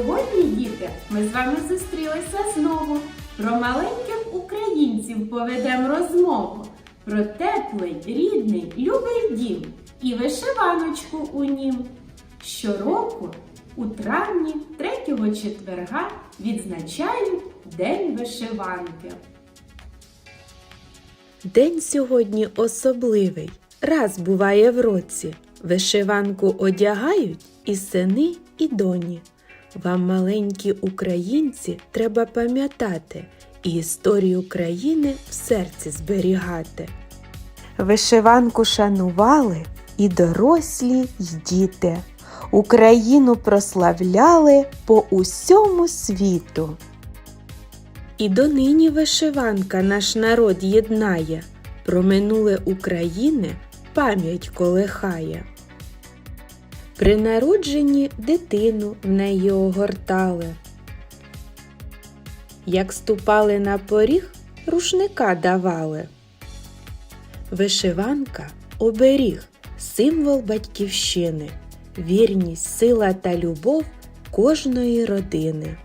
Сьогодні, діти, ми з вами зустрілися знову. Про маленьких українців поведемо розмову. Про теплий, рідний, любий дім і вишиваночку у нім. Щороку у травні третього четверга відзначають День вишиванки. День сьогодні особливий. Раз буває в році. Вишиванку одягають і сини, і доні. Вам, маленькі українці, треба пам'ятати і історію країни в серці зберігати. Вишиванку шанували і дорослі, й діти. Україну прославляли по усьому світу. І донині вишиванка наш народ єднає, про минуле України пам'ять колихає. При народженні дитину в неї огортали. Як ступали на поріг, рушника давали. Вишиванка оберіг, символ батьківщини, вірність, сила та любов кожної родини.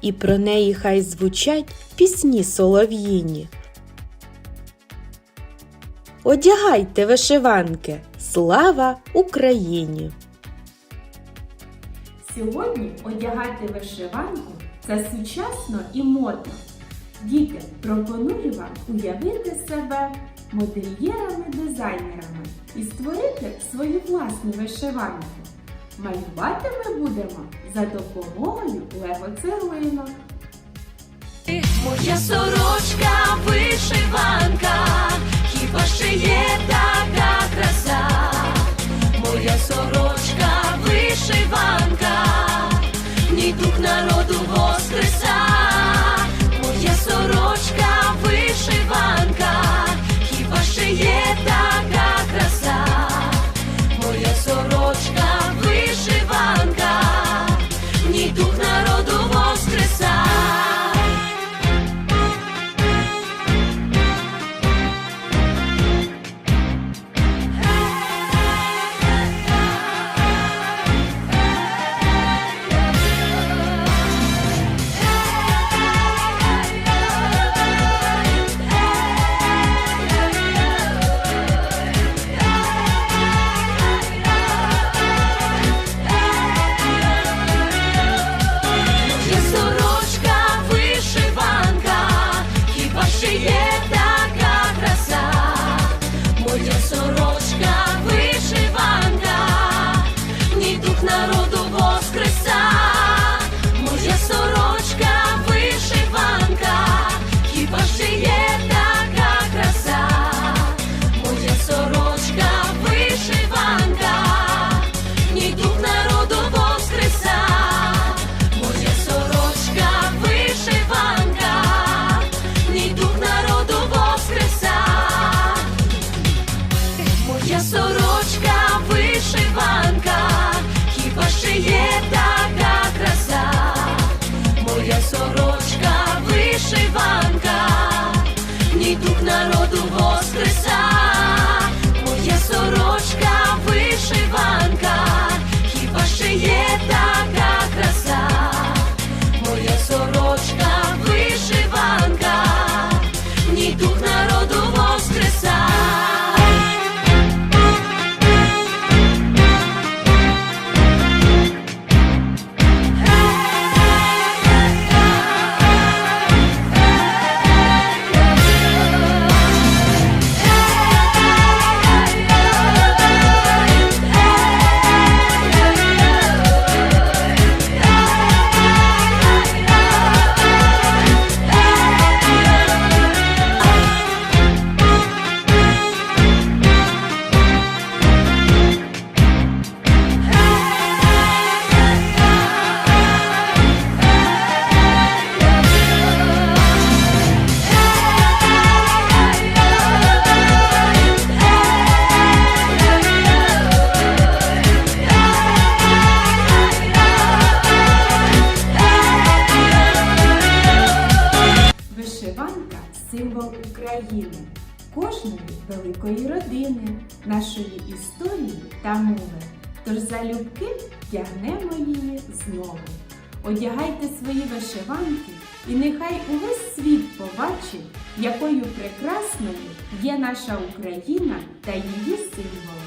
І про неї хай звучать пісні солов'їні. Одягайте вишиванки! Слава Україні! Сьогодні одягати вишиванку це сучасно і модно. Діти, пропоную вам уявити себе модельєрами-дизайнерами і створити свою власну вишиванку. Малювати ми будемо за допомогою лего-цеглинок. Моя сорочка вишиванка, України, кожної великої родини, нашої історії та мови. тож залюбки тягнемо її знову. Одягайте свої вишиванки, і нехай увесь світ побачить, якою прекрасною є наша Україна та її символи.